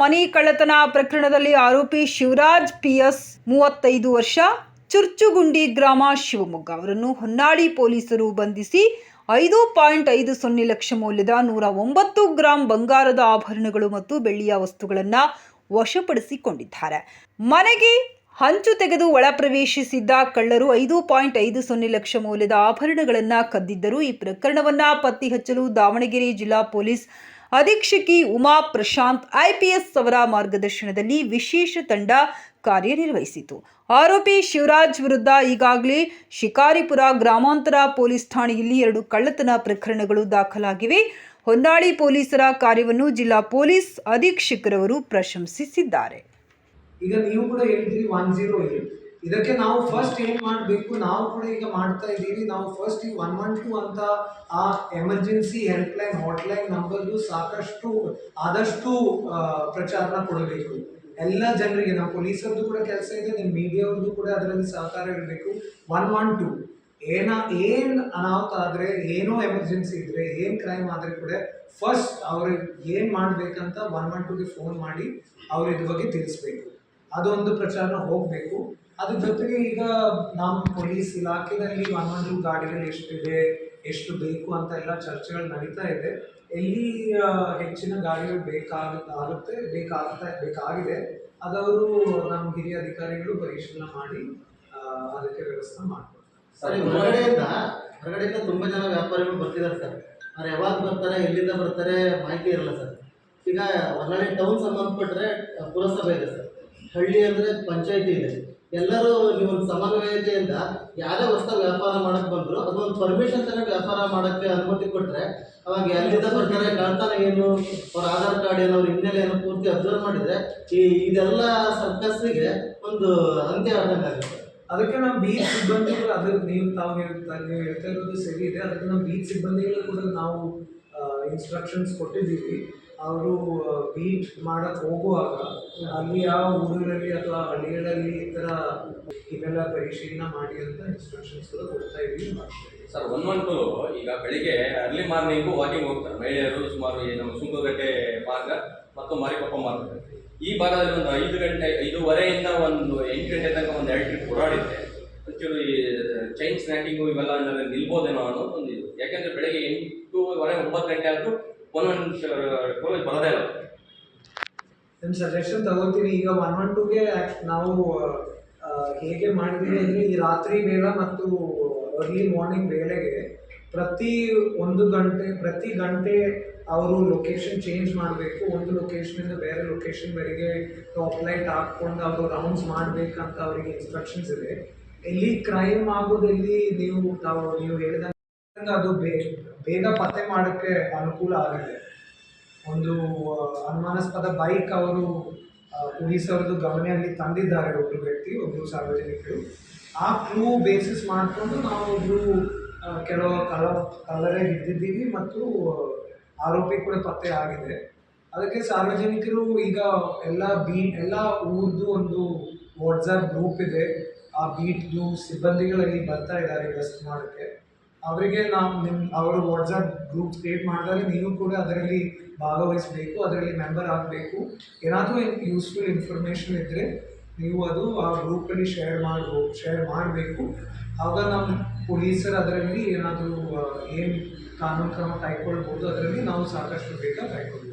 ಮನಿ ಕಳ್ಳತನ ಪ್ರಕರಣದಲ್ಲಿ ಆರೋಪಿ ಶಿವರಾಜ್ ಪಿಎಸ್ ಮೂವತ್ತೈದು ವರ್ಷ, ಚುರ್ಚುಗುಂಡಿ ಗ್ರಾಮ ಶಿವಮೊಗ್ಗ. ಅವರನ್ನು ಹೊನ್ನಾಳಿ ಪೊಲೀಸರು ಬಂಧಿಸಿ ಐದು ಪಾಯಿಂಟ್ ಐದು ಸೊನ್ನೆ ಲಕ್ಷ ಮೌಲ್ಯದ ನೂರ ಒಂಬತ್ತು ಗ್ರಾಂ ಬಂಗಾರದ ಆಭರಣಗಳು ಮತ್ತು ಬೆಳ್ಳಿಯ ವಸ್ತುಗಳನ್ನು ವಶಪಡಿಸಿಕೊಂಡಿದ್ದಾರೆ. ಮನೆಗೆ ಹಂಚು ತೆಗೆದು ಒಳ ಪ್ರವೇಶಿಸಿದ್ದ ಕಳ್ಳರು ಐದು ಪಾಯಿಂಟ್ ಐದು ಸೊನ್ನೆ ಲಕ್ಷ ಮೌಲ್ಯದ ಆಭರಣಗಳನ್ನು ಕದ್ದಿದ್ದರು ಈ ಪ್ರಕರಣವನ್ನು ಪತ್ತೆ ಹಚ್ಚಲು ದಾವಣಗೆರೆ ಜಿಲ್ಲಾ ಪೊಲೀಸ್ ಅಧೀಕ್ಷಕಿ ಉಮಾ ಪ್ರಶಾಂತ್ ಐಪಿಎಸ್ ಅವರ ಮಾರ್ಗದರ್ಶನದಲ್ಲಿ ವಿಶೇಷ ತಂಡ ಕಾರ್ಯನಿರ್ವಹಿಸಿತು. ಆರೋಪಿ ಶಿವರಾಜ್ ವಿರುದ್ಧ ಈಗಾಗಲೇ ಶಿಕಾರಿಪುರ ಗ್ರಾಮಾಂತರ ಪೊಲೀಸ್ ಠಾಣೆಯಲ್ಲಿ ಎರಡು ಕಳ್ಳತನ ಪ್ರಕರಣಗಳು ದಾಖಲಾಗಿವೆ. ಹೊನ್ನಾಳಿ ಪೊಲೀಸರ ಕಾರ್ಯವನ್ನು ಜಿಲ್ಲಾ ಪೊಲೀಸ್ ಅಧೀಕ್ಷಕರವರು ಪ್ರಶಂಸಿಸಿದ್ದಾರೆ. ಈಗ ನೀವು ಕೂಡ ಇದಕ್ಕೆ ನಾವು ಫಸ್ಟ್ ಏನು ಮಾಡಬೇಕು? ನಾವು ಕೂಡ ಈಗ ಮಾಡ್ತಾ ಇದ್ದೀವಿ. ನಾವು ಫಸ್ಟ್ ಈ ಒನ್ ಒನ್ ಟು ಅಂತ ಆ ಎಮರ್ಜೆನ್ಸಿ ಹೆಲ್ಪ್ಲೈನ್ ಹಾಟ್ಲೈನ್ ನಂಬರ್ದು ಸಾಕಷ್ಟು, ಆದಷ್ಟು ಪ್ರಚಾರನ ಕೊಡಬೇಕು. ಎಲ್ಲ ಜನರಿಗೆ ನಾವು ಪೊಲೀಸರದ್ದು ಕೂಡ ಕೆಲಸ ಇದೆ, ನಿಮ್ಮ ಮೀಡಿಯಾವ್ರದ್ದು ಕೂಡ ಅದರಲ್ಲಿ ಸಹಕಾರ ಇರಬೇಕು. ಒನ್ ಒನ್ ಟು ಏನ, ಏನು ಅನಾಹುತ ಆದರೆ, ಏನೋ ಎಮರ್ಜೆನ್ಸಿ ಇದ್ದರೆ ಏನು ಕ್ರೈಮ್ ಆದರೆ ಕೂಡ ಫಸ್ಟ್ ಅವ್ರಿಗೆ ಏನು ಮಾಡಬೇಕಂತ ಒನ್ ಒನ್ ಟುಗೆ ಫೋನ್ ಮಾಡಿ ಅವ್ರ ಇದ್ರ ಬಗ್ಗೆ ತಿಳಿಸ್ಬೇಕು. ಅದೊಂದು ಪ್ರಚಾರನ ಹೋಗಬೇಕು. ಅದ್ರ ಜೊತೆಗೆ ಈಗ ನಮ್ಮ ಪೊಲೀಸ್ ಇಲಾಖೆಯಲ್ಲಿ ಟು ಗಾಡಿಗಳು ಎಷ್ಟಿದೆ, ಎಷ್ಟು ಬೇಕು ಅಂತ ಎಲ್ಲ ಚರ್ಚೆಗಳು ನಡೀತಾ ಇದೆ. ಎಲ್ಲಿ ಹೆಚ್ಚಿನ ಗಾಡಿಗಳು ಬೇಕಾಗ, ಆಗುತ್ತೆ ಬೇಕಾಗ್ತಾ ಬೇಕಾಗಿದೆ ಅದವರು ನಮ್ಮ ಹಿರಿಯ ಅಧಿಕಾರಿಗಳು ಪರಿಶೀಲನೆ ಮಾಡಿ ಅದಕ್ಕೆ ವ್ಯವಸ್ಥೆ ಮಾಡ್ತಾರೆ ಸರ್ ಹೊರಗಡೆಯಿಂದ ಹೊರಗಡೆಯಿಂದ ತುಂಬ ಜನ ವ್ಯಾಪಾರಿಗಳು ಬರ್ತಿದ್ದಾರೆ ಸರ್. ಅವ್ರು ಯಾವಾಗ ಬರ್ತಾರೆ, ಎಲ್ಲಿಂದ ಬರ್ತಾರೆ ಮಾಹಿತಿ ಇರಲ್ಲ ಸರ್. ಈಗ ಹೊರಗಡೆ ಟೌನ್ ಸಂಬಂಧಪಟ್ಟರೆ ಪುರಸಭೆ ಇದೆ ಸರ್. ಹಳ್ಳಿ ಅಂದರೆ ಪಂಚಾಯಿತಿ ಇದೆ. ಎಲ್ಲರೂ ನೀವೊಂದು ಸಮನ್ವಯತೆಯಿಂದ ಯಾರೇ ಹೊಸ ವ್ಯಾಪಾರ ಮಾಡಕ್ ಬಂದ್ರು, ಅದೊಂದು ಪರ್ಮಿಷನ್ ತನಕ ವ್ಯಾಪಾರ ಮಾಡಕ್ಕೆ ಅನುಮತಿ ಕೊಟ್ಟರೆ ಅವಾಗ ಎಲ್ಲಿಂದ ಬರ್ತಾರೆ ಕಾಣ್ತಾನೆ ಏನು? ಅವ್ರ ಆಧಾರ್ ಕಾರ್ಡ್ ಏನು ಅವ್ರ ಹಿನ್ನೆಲೆ ಏನು ಪೂರ್ತಿ ಅಬ್ಸರ್ವ್ ಮಾಡಿದ್ರೆ ಈ ಇದೆಲ್ಲ ಸರ್ಕಸ್ಸಿಗೆ ಒಂದು ಅಂತ್ಯ ಆಗುತ್ತೆ. ಅದಕ್ಕೆ ನಮ್ಮ ಬೀಚ್ ಸಿಬ್ಬಂದಿಗಳು ಅದ್ರ ನೀವು ತಾವು ಹೇಳ್ತಾ ನೀವು ಹೇಳ್ತಾ ಇರೋದು ಸರಿ ಇದೆ. ಅದಕ್ಕೆ ನಮ್ಮ ಬೀಚ್ ಸಿಬ್ಬಂದಿಗಳು ಕೂಡ ನಾವು ಇನ್ಸ್ಟ್ರಕ್ಷನ್ಸ್ ಕೊಟ್ಟಿದ್ದೀವಿ. ಅವರು ಬೀಟ್ ಮಾಡಕ್ಕೆ ಹೋಗುವಾಗ ಅಲ್ಲಿ ಯಾವ ಊರಿನಲ್ಲಿ ಅಥವಾ ಹಳ್ಳಿಗಳಲ್ಲಿ ಈ ಥರ ಇವೆಲ್ಲ ಪರಿಶೀಲನೆ ಮಾಡಿ ಅಂತ ಇನ್ಸ್ಟ್ರಕ್ಷನ್ಸ್ ಕೂಡ ಕೊಡ್ತಾ ಇದ್ವಿ ಸರ್ ಒನ್ ಒನ್ ಟು ಈಗ ಬೆಳಿಗ್ಗೆ ಅರ್ಲಿ ಮಾರ್ನಿಂಗು ವಾಕಿಂಗ್ ಹೋಗ್ತಾರೆ. ಮಹಿಳೆಯರು ಸುಮಾರು ನಮ್ಮ ಸುಂಕಗಟ್ಟೆ ಮಾರ್ಗ ಮತ್ತು ಮಾರಿಕೊಪ್ಪ ಮಾರ್ಗ. ಈ ಭಾಗದಲ್ಲಿ ಒಂದು ಐದು ಗಂಟೆ, ಐದೂವರೆಯಿಂದ ಒಂದು ಎಂಟು ಗಂಟೆ ತನಕ ಒಂದು ಎರಡು ಟ್ರಿಪ್ ಓಡಾಡಿದ್ದೆ ಒಂಚೂರು ಈ ಚೈನ್ ಸ್ನ್ಯಾಕಿಂಗು ಇವೆಲ್ಲ ನಿಲ್ಬೋದೇನೋ ಅನ್ನೋದು ಒಂದು ಯಾಕೆಂದರೆ ಬೆಳಗ್ಗೆ ಎಂಟೂವರೆ, ಒಂಬತ್ತು ಗಂಟೆ ಆದರೂ ಬರೋದೇ ಇಲ್ಲ. ನಿಮ್ಮ ಸಜೆಷನ್ ತಗೋತೀನಿ. ಈಗ ಒನ್ ಒನ್ ಟೂಗೆ ನಾವು ಹೇಗೆ ಮಾಡಿದ್ದೀವಿ ಅಂದರೆ ಈ ರಾತ್ರಿ ವೇಳೆ ಮತ್ತು ಅರ್ಲಿ ಮಾರ್ನಿಂಗ್ ವೇಳೆಗೆ ಪ್ರತಿ ಒಂದು ಗಂಟೆ, ಪ್ರತಿ ಗಂಟೆ ಅವರು ಲೊಕೇಶನ್ ಚೇಂಜ್ ಮಾಡಬೇಕು. ಒಂದು ಲೊಕೇಶನಿಂದ ಬೇರೆ ಲೊಕೇಶನ್ವರೆಗೆ ಟಾಪ್ ಲೈಟ್ ಹಾಕ್ಕೊಂಡು ಅವರು ರೌಂಡ್ಸ್ ಮಾಡಬೇಕಂತ ಅವರಿಗೆ ಇನ್ಸ್ಟ್ರಕ್ಷನ್ಸ್ ಇದೆ. ಎಲ್ಲಿ ಕ್ರೈಮ್ ಆಗೋದು, ಎಲ್ಲಿ ನೀವು ನೀವು ಹೇಳಿದಂಗೆ ಅದು ಬೇಗ ಪತ್ತೆ ಮಾಡೋಕ್ಕೆ ಅನುಕೂಲ ಆಗುತ್ತೆ ಒಂದು ಅನುಮಾನಸ್ಪದ ಬೈಕ್ ಅವರು ಪೊಲೀಸರದ್ದು ಗಮನದಲ್ಲಿ ತಂದಿದ್ದಾರೆ ಒಬ್ಬರು ವ್ಯಕ್ತಿ ಒಬ್ಬರು ಸಾರ್ವಜನಿಕರು. ಆ ಕ್ಲೂ ಬೇಸಿಸ್ ಮಾಡಿಕೊಂಡು ನಾವು ಒಬ್ಬರು ಕೆಲವು ಕಲ ಕಲರೇ ಹಿಡಿದಿದ್ದೀವಿ ಮತ್ತು ಆರೋಪಿ ಕೂಡ ಪತ್ತೆ ಆಗಿದೆ. ಅದಕ್ಕೆ ಸಾರ್ವಜನಿಕರು ಈಗ ಎಲ್ಲ ಬೀ, ಎಲ್ಲ ಊರ್ದು ಒಂದು ವಾಟ್ಸಪ್ ಗ್ರೂಪ್ ಇದೆ. ಆ ಬೀಟ್ದು ಸಿಬ್ಬಂದಿಗಳಲ್ಲಿ ಬರ್ತಾ ಇದ್ದಾರೆ ಗಸ್ಟ್ ಮಾಡೋಕ್ಕೆ. ಅವರಿಗೆ ನಾವು ನಿಮ್ಮ ಅವರು ವಾಟ್ಸಪ್ ಗ್ರೂಪ್ ಕ್ರಿಯೇಟ್ ಮಾಡಿದಾಗ ನೀವು ಕೂಡ ಅದರಲ್ಲಿ ಭಾಗವಹಿಸಬೇಕು, ಅದರಲ್ಲಿ ಮೆಂಬರ್ ಆಗಬೇಕು. ಏನಾದರೂ ಯೂಸ್ಫುಲ್ ಇನ್ಫಾರ್ಮೇಷನ್ ಇದ್ದರೆ ನೀವು ಅದು ಆ ಗ್ರೂಪಲ್ಲಿ ಶೇರ್ ಮಾಡ್ಬೋ ಶೇರ್ ಮಾಡಬೇಕು. ಆವಾಗ ನಮ್ಮ ಪೊಲೀಸರು ಅದರಲ್ಲಿ ಏನಾದರೂ ಏನು ಕಾನೂನು ಕ್ರಮ ಕೈಗೊಳ್ಬೋದು, ಅದರಲ್ಲಿ ನಾವು ಸಾಕಷ್ಟು ಬೇಗ ಕೈಗೊಳ್ಬೇಕು